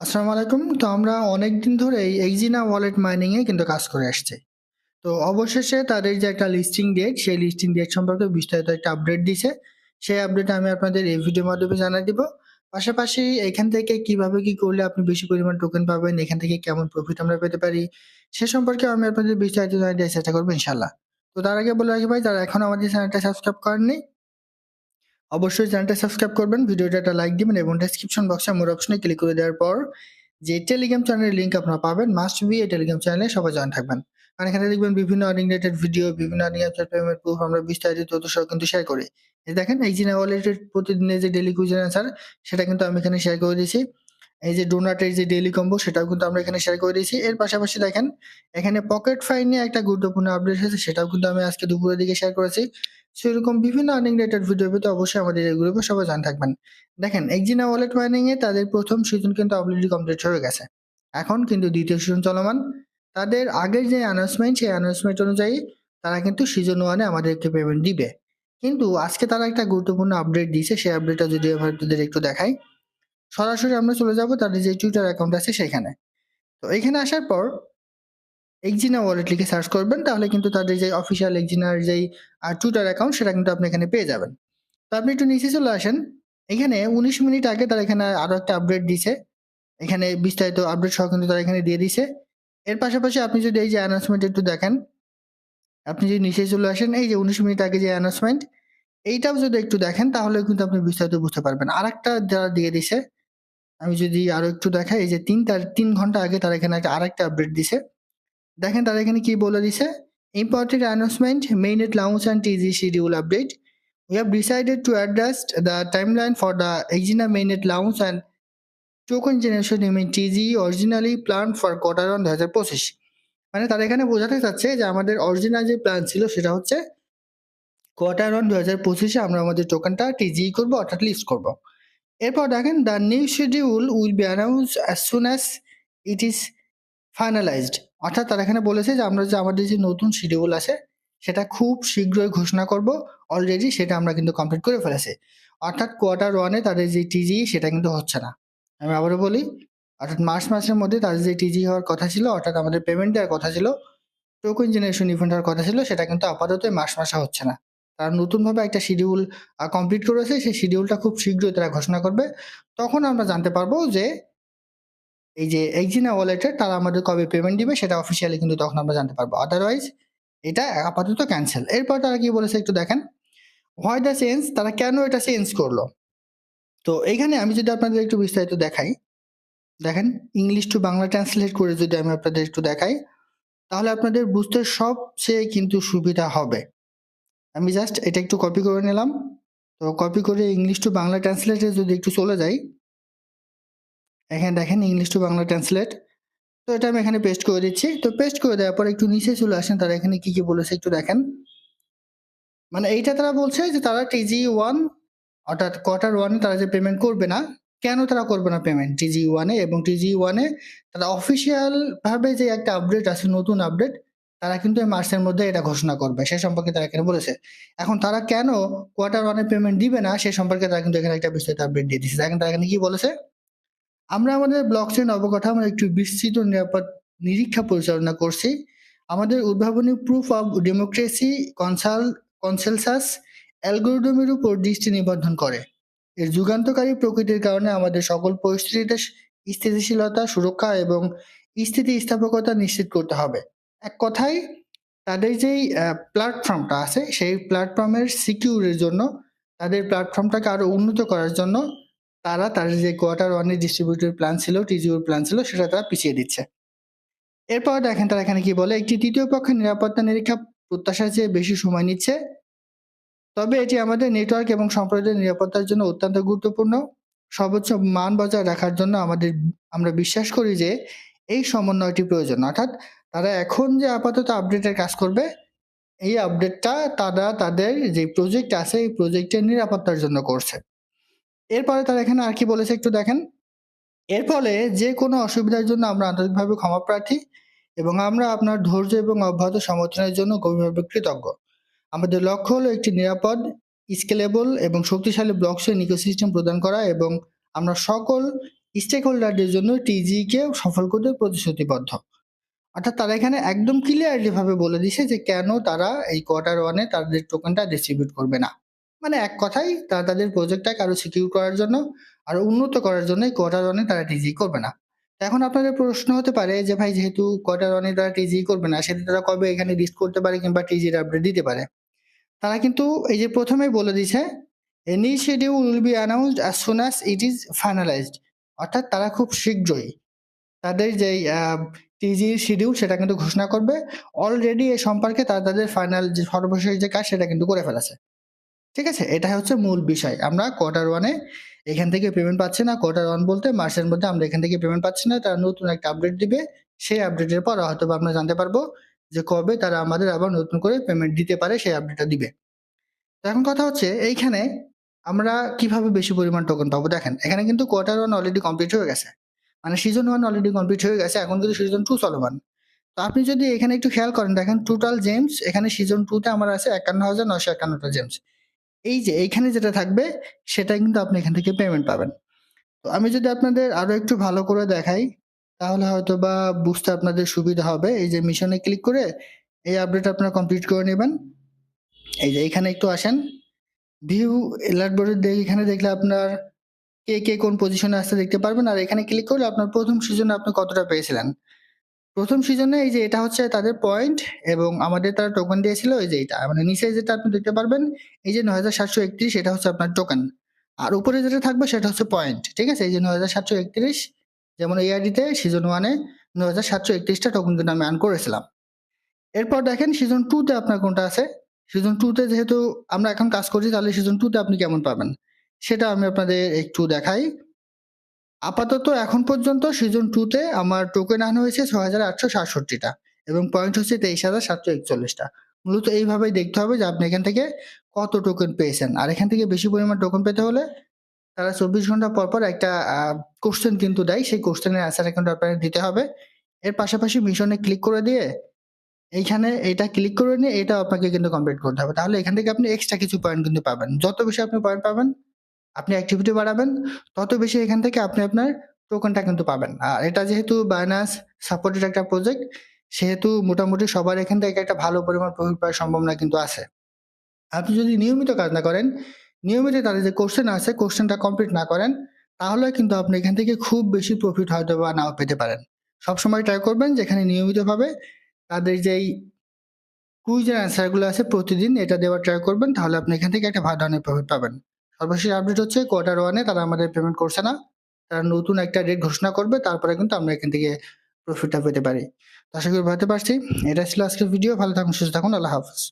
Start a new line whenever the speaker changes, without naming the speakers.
আসসালামু আলাইকুম। তো আমরা অনেক অনেকদিন ধরেই এক্সিনা ওয়ালেট মাইনিং এ কিন্তু কাজ করে আসছি। তো অবশেষে তাদের যে একটা লিস্টিং ডেট, সেই লিস্টিং ডেট সম্পর্কে বিস্তারিত একটা আপডেট দিছে। সেই আপডেট আমি আপনাদের এই ভিডিওর মাধ্যমে জানাই দিব। পাশাপাশি এখান থেকে কীভাবে কি করলে আপনি বেশি পরিমাণ টোকেন পাবেন, এখান থেকে কেমন প্রফিট আমরা পেতে পারি, সে সম্পর্কে আমি আপনাদের বিস্তারিত জানাই দেওয়ার চেষ্টা করব ইনশাআল্লাহ। তো তার আগে বলে রাখি ভাই যারা এখনও আমাদের চ্যানেলটা সাবস্ক্রাইব করেননি অবশ্যই চ্যানেলটা সাবস্ক্রাইব করবেন, ভিডিওটা একটা লাইক দিবেন এবং ডেসক্রিপশন বক্সে মোর অপশনে ক্লিক করে দেওয়ার পর যে টেলিগ্রাম চ্যানেলের লিঙ্ক আপনারা পাবেন মাস্ট বি এই টেলিগ্রাম চ্যানেলে সবাই জয়েন থাকবেন। কারণ এখানে দেখবেন বিভিন্ন আর্নিং রিলেটেড ভিডিও, বিভিন্ন আর্নিং অ্যাপসের পেমেন্ট প্রুফ আমরা বিস্তারিত তথ্য সহ কিন্তু শেয়ার করি। দেখেন এই এক্সিনা ওয়ালেটের প্রতিদিনের যে ডেলি কুইজ অ্যান্সার সেটা কিন্তু আমি এখানে শেয়ার করে দিয়েছি। এই যে ডোনাটের যে ডেইলি কম্বো সেটাও কিন্তু আমরা এখানে শেয়ার করে দিয়েছি। এর পাশাপাশি দেখেন, এখানে পকেট ফাইন নিয়ে একটা গুরুত্বপূর্ণ আপডেট এসেছে সেটাও কিন্তু আমি আজকে দুপুরের দিকে শেয়ার করেছি। সো এরকম বিভিন্ন আর্নিং রিলেটেড ভিডিও পেতে অবশ্যই আমাদের এই গ্রুপে সবাই জয়েন থাকবেন। দেখেন এক্সিনা ওয়ালেট মাইনিং এ তাদের প্রথম সিজন কিন্তু অলরেডি কমপ্লিট হয়ে গেছে। এখন কিন্তু দ্বিতীয় সিজন চলমান। তাদের আগের যে অ্যানাউন্সমেন্ট সেই অ্যানাউন্সমেন্ট অনুযায়ী তারা কিন্তু সিজন 1 এ আমাদেরকে পেমেন্ট দিবে। কিন্তু আজকে তারা একটা গুরুত্বপূর্ণ আপডেট দিয়েছে, সেই আপডেটটা যদি আপনাদের একটু দেখাই। সরাসরি আমরা চলে যাব তাদের যে টুইটার অ্যাকাউন্ট আছে সেখানে। তো এখানে আসার পর এক্সিনা ওয়ালেট লিখে সার্চ করবেন তাহলে কিন্তু তাদের যে অফিসিয়াল এক্সিনার যেই টুইটার অ্যাকাউন্ট সেটা কিন্তু আপনি এখানে পেয়ে যাবেন। তো আপনি একটু নিচে চলে আসেন। এখানে ১৯ মিনিট আগে তারা এখানে আরও একটা আপডেট দিছে। এখানে বিস্তারিত আপডেট সহ কিন্তু তারা এখানে দিয়ে দিছে। এর পাশাপাশি আপনি যদি এই যে অ্যানাউন্সমেন্ট একটু দেখেন, আপনি যদি নিচে চলে আসেন এই যে ১৯ মিনিট আগে যে অ্যানাউন্সমেন্ট এইটাও যদি একটু দেখেন তাহলে কিন্তু আপনি বিস্তারিত বুঝতে পারবেন। আরেকটা যারা দিয়ে দিছে, আমি যদি আরও একটু দেখাই যে তিন তার, তিন ঘণ্টা আগে তারা এখানে আর একটা আপডেট দিছে। দেখেন তারা এখানে কি বলে দিছে? Important announcement mainnet launch and TG schedule update we have decided to adjust the timeline for the Exina mainnet launch and token generation event TG originally plan for quarter one দু হাজার পঁচিশ মানে তারা এখানে বোঝাতে চাচ্ছে যে আমাদের অরিজিনাল যে প্ল্যান ছিল সেটা হচ্ছে কোয়ার্টার ওয়ান দু হাজার পঁচিশে আমরা আমাদের টোকেনটা টিজি করব, অর্থাৎ লিস্ট করব। এরপর দেখেন the new schedule will be announce as soon as it is finalised অর্থাৎ তারা এখানে বলেছে যে, আমরা যে আমাদের যে নতুন শিডিউল আছে, সেটা খুব শীঘ্রই ঘোষণা করব। অলরেডি সেটা আমরা কিন্তু কমপ্লিট করে ফেলেছি। অর্থাৎ কোয়ার্টার ওয়ানে তাদের যে টিজি সেটা কিন্তু হচ্ছে না। আমি আবারও বলি, অর্থাৎ মার্চ মাসের মধ্যে তাদের যে টিজি হওয়ার কথা ছিল, অর্থাৎ আমাদের পেমেন্ট দেওয়ার কথা ছিল টোকেন জেনারেশন ইভেন্ট হওয়ার কথা ছিল, সেটা কিন্তু আপাতত মার্চ মাসে হচ্ছে না। তারা নতুনভাবে একটা শিডিউল কমপ্লিট করেছে। সেই শিডিউলটা খুব শীঘ্রই তারা ঘোষণা করবে। তখন আমরা জানতে পারব যে, এই যে এক্সিনা ওয়ালেটের তারা আমাদের কবে পেমেন্ট দিবে সেটা অফিসিয়ালি কিন্তু তখন আমরা জানতে পারব। আদারওয়াইজ এটা আপাতত ক্যান্সেল এরপর তারা কি বলেছে একটু দেখেন। হোয়াই দ্য চেঞ্জ তারা কেন এটা চেঞ্জ করল? তো এইখানে আমি যদি আপনাদের একটু বিস্তারিত দেখাই, দেখেন ইংলিশ টু বাংলা ট্রান্সলেট করে যদি আমি আপনাদের একটু দেখাই, তাহলে আপনাদের বুঝতে সবচেয়ে কিন্তু সুবিধা হবে। আমি জাস্ট এটা একটু কপি করে নিলাম। তো কপি করে ইংলিশ টু বাংলা ট্রান্সলেটে যদি একটু চলে যাই। এখানে দেখেন ইংলিশ টু বাংলা ট্রান্সলেট তো এটা আমি এখানে পেস্ট করে দিচ্ছি। তো পেস্ট করে দেওয়ার পর একটু নিচে চলে আসেন, তারা এখানে কি কি বলেছে একটু দেখেন। মানে এইটা তারা বলছে যে তারা টিজি ওয়ান অর্থাৎ কোয়ার্টার ওয়ানে তারা যে পেমেন্ট করবে না, কেন তারা করবে না পেমেন্ট টিজি ওয়ানে এবং টিজি ওয়ানে তারা অফিসিয়াল ভাবে যে একটা আপডেট আছে, নতুন আপডেট তারা কিন্তু এই মার্চের মধ্যে এটা ঘোষণা করবে। সে সম্পর্কে তারা এখানে বলেছে। এখন তারা কেন কোয়ার্টার ওয়ানে পেমেন্ট দিবে না? সে সম্পর্কে তারা কিন্তু এখানে একটা বিস্তারিত আপডেট দিয়ে দিচ্ছে দেখেন তারা এখানে কি বলেছে? আমরা আমাদের ব্লকচেন অবকাঠামোর একটি বিস্তৃত, নিরাপদ, নিরীক্ষা পরিচালনা করছি। আমাদের উদ্ভাবনী প্রুফ অব ডেমোক্রেসি কনসাল কনসেলসাস অ্যালগোরিদমের উপর দৃষ্টি নিবন্ধন করে। এর যুগান্তকারী প্রকৃতির কারণে আমাদের সকল পরিস্থিতিতে স্থিতিশীলতা, সুরক্ষা এবং স্থিতিস্থাপকতা নিশ্চিত করতে হবে। এক কথায় তাদের যেই প্ল্যাটফর্মটা আছে, সেই প্ল্যাটফর্মের সিকিউরের জন্য, তাদের প্ল্যাটফর্মটাকে আরও উন্নত করার জন্য তারা তাদের যে কোয়ার্টার ওয়ানের ডিস্ট্রিবিউটর প্ল্যান ছিল টিজিওর প্ল্যান ছিল, সেটা তারা পিছিয়ে দিচ্ছে। এরপর দেখেন তারা এখানে কি বলে, একটি তৃতীয় পক্ষের নিরাপত্তা নিরীক্ষা প্রত্যাশার চেয়ে বেশি সময় নিচ্ছে। তবে এটি আমাদের নেটওয়ার্ক এবং সম্প্রদায়ের নিরাপত্তার জন্য অত্যন্ত গুরুত্বপূর্ণ। সর্বোচ্চ মান বজায় রাখার জন্য আমাদের, আমরা বিশ্বাস করি যে এই সমন্বয়টি প্রয়োজন। অর্থাৎ তারা এখন যে আপাতত আপডেটের কাজ করবে, এই আপডেটটা তারা তাদের যে প্রজেক্ট আছে, এই প্রজেক্টের নিরাপত্তার জন্য করছে। এরপরে তারা এখানে আর কি বলেছে একটু দেখেন। এর ফলে যে কোনো অসুবিধার জন্য আমরা আন্তরিকভাবে ক্ষমা প্রার্থী এবং আমরা আপনার ধৈর্য এবং অব্যাহত সমর্থনের জন্য গভীরভাবে কৃতজ্ঞ। আমাদের লক্ষ্য হলো একটি নিরাপদ স্কেলেবল এবং শক্তিশালী ব্লকচেন ইকোসিস্টেম প্রদান করা এবং আমরা সকল স্টেক হোল্ডারদের জন্য টিজি কে সফল করতে প্রতিশ্রুতিবদ্ধ। অর্থাৎ তারা এখানে একদম ক্লিয়ারলি ভাবে বলে দিছে যে কেন তারা এই কোয়ার্টার ওয়ানে তাদের টোকেনটা ডিস্ট্রিবিউট করবে না। মানে এক কথাই তারা তাদের প্রজেক্টটাকে আরও সিকিউর করার জন্য, আরও উন্নত করার জন্য এই কোয়ার্টার ওয়ানে তারা টিজি করবে না। এখন আপনাদের প্রশ্ন হতে পারে যে ভাই যেহেতু কোয়ার্টার ওয়ানে তারা টিজি করবে না, সেটা তারা কবে এখানে লিস্ট করতে পারে কিংবা টিজির আপডেট দিতে পারে? তারা কিন্তু এই যে প্রথমেই বলে দিছে any schedule will be announced as soon as it is finalised অর্থাৎ তারা খুব শীঘ্রই তাদের যেই টিজির শিডিউল সেটা কিন্তু ঘোষণা করবে। অলরেডি এ সম্পর্কে তারা তাদের ফাইনাল যে সর্বশেষ যে কাজ সেটা কিন্তু করে ফেলেছে। ঠিক আছে? এটা হচ্ছে মূল বিষয়। আমরা কোয়ার্টার ওয়ানে এখান থেকে পেমেন্ট পাচ্ছি না। কোয়ার্টার ওয়ান বলতে মাসের মধ্যে আমরা এখান থেকে পেমেন্ট পাচ্ছি না। তারা নতুন একটা আপডেট দিবে। সেই আপডেটের পর হয়তো আমরা জানতে পারব যে কবে তারা আমাদের আবার নতুন করে পেমেন্ট দিতে পারে, সেই আপডেটটা দিবে। এখন কথা হচ্ছে এইখানে আমরা কীভাবে বেশি পরিমাণ টোকেন পাবো? দেখেন, এখানে কিন্তু কোয়ার্টার ওয়ান অলরেডি কমপ্লিট হয়ে গেছে। মানে সিজন ওয়ান অলরেডি কমপ্লিট হয়ে গেছে, এখন কিন্তু সিজন টু চলমান। তো আপনি যদি এখানে একটু খেয়াল করেন, দেখেন টোটাল জেমস এখানে সিজন টুতে আমার আছে একান্ন হাজার নশো একান্নটা জেমস এই যে এইখানে যেটা থাকবে সেটা কিন্তু আপনি এখান থেকে পেমেন্ট পাবেন। তো আমি যদি আপনাদের আরও একটু ভালো করে দেখাই, তাহলে হয়তো বা বুঝতে আপনাদের সুবিধা হবে। এই যে মিশনে ক্লিক করে এই আপডেট আপনারা কমপ্লিট করে নেবেন। এই যে এখানে একটু আসেন। ভিউ এলার্ট বোর্ডের এখানে দেখলে আপনার কে কে কোন পজিশনে আসতে দেখতে পারবেন, আর এখানে ক্লিক করলে আপনার প্রথম সিজনে আপনি কতটা পেয়েছিলেন? প্রথম সিজনে এই যে এটা হচ্ছে তাদের পয়েন্ট এবং আমাদের তারা টোকেন দিয়েছিল, এই যে এটা। মানে নিচে যেটা আপনি দেখতে পারবেন, এই যে নয় হাজার সাতশো একত্রিশ, এটা হচ্ছে আপনার টোকেন আর উপরে যেটা থাকবে, সেটা হচ্ছে পয়েন্ট ঠিক আছে? এই যে নয় হাজার সাতশো একত্রিশ, যেমন এই আইডিতে সিজন ওয়ানে নয় হাজার সাতশো একত্রিশটা টোকেন কিন্তু আমি আর্ন করেছিলাম। এরপর দেখেন সিজন টুতে আপনার কোনটা আছে? সিজন টুতে যেহেতু আমরা এখন কাজ করছি, তাহলে সিজন টুতে আপনি কেমন পাবেন? সেটা আমি আপনাদের একটু দেখাই। আপাতত এখন পর্যন্ত সিজন টুতে আমার টোকেন আনা হয়েছে ছ হাজার আটশো সাতষট্টিটা এবং পয়েন্ট হচ্ছে তেইশ হাজার সাতশো একচল্লিশটা। মূলত এইভাবেই দেখতে হবে যে আপনি এখান থেকে কত টোকেন পেয়েছেন। আর এখান থেকে বেশি পরিমাণ টোকেন পেতে হলে তারা চব্বিশ ঘণ্টা পর পর একটা কোশ্চেন কিন্তু দেয়। সেই কোশ্চেনের অ্যান্সার কিন্তু আপনাদের দিতে হবে। এর পাশাপাশি মিশনে ক্লিক করে দিয়ে এইখানে এটা ক্লিক করে নিয়ে এটা আপনাকে কিন্তু কমপ্লিট করতে হবে। তাহলে এখান থেকে আপনি এক্সট্রা কিছু পয়েন্ট কিন্তু পাবেন। যত বেশি আপনি পয়েন্ট পাবেন আপনি অ্যাক্টিভিটি বাড়াবেন, তত বেশি এখান থেকে আপনি আপনার টোকেনটা কিন্তু পাবেন। আর এটা যেহেতু বাইনাস সাপোর্টেড একটা প্রজেক্ট সেহেতু মোটামুটি সবার এখান থেকে একটা ভালো পরিমাণ প্রফিট পাওয়ার সম্ভাবনা কিন্তু আছে। আপনি যদি নিয়মিত কাজ না করেন, নিয়মিত তাদের যে কোশ্চেন আছে কোশ্চেনটা কমপ্লিট না করেন, তাহলে কিন্তু আপনি এখান থেকে খুব বেশি প্রফিট হয়তো বা নাও পেতে পারেন। সবসময় ট্রাই করবেন যেখানে নিয়মিতভাবে তাদের যেই কুইজের অ্যান্সারগুলো আছে প্রতিদিন, এটা দেওয়ার ট্রাই করবেন, তাহলে আপনি এখান থেকে একটা ভালো ধরনের প্রফিট পাবেন। সর্বশেষ আপডেট হচ্ছে কোয়ার্টার ওয়ানে তারা আমাদের পেমেন্ট করছে না। তারা নতুন একটা ডেট ঘোষণা করবে, তারপরে কিন্তু আমরা এখান থেকে প্রফিটটা পেতে পারি। আশা করি ভাবতে পারছি। এটা ছিল আজকের ভিডিও ভালো থাকুন, সুস্থ থাকুন। আল্লাহ হাফিজ।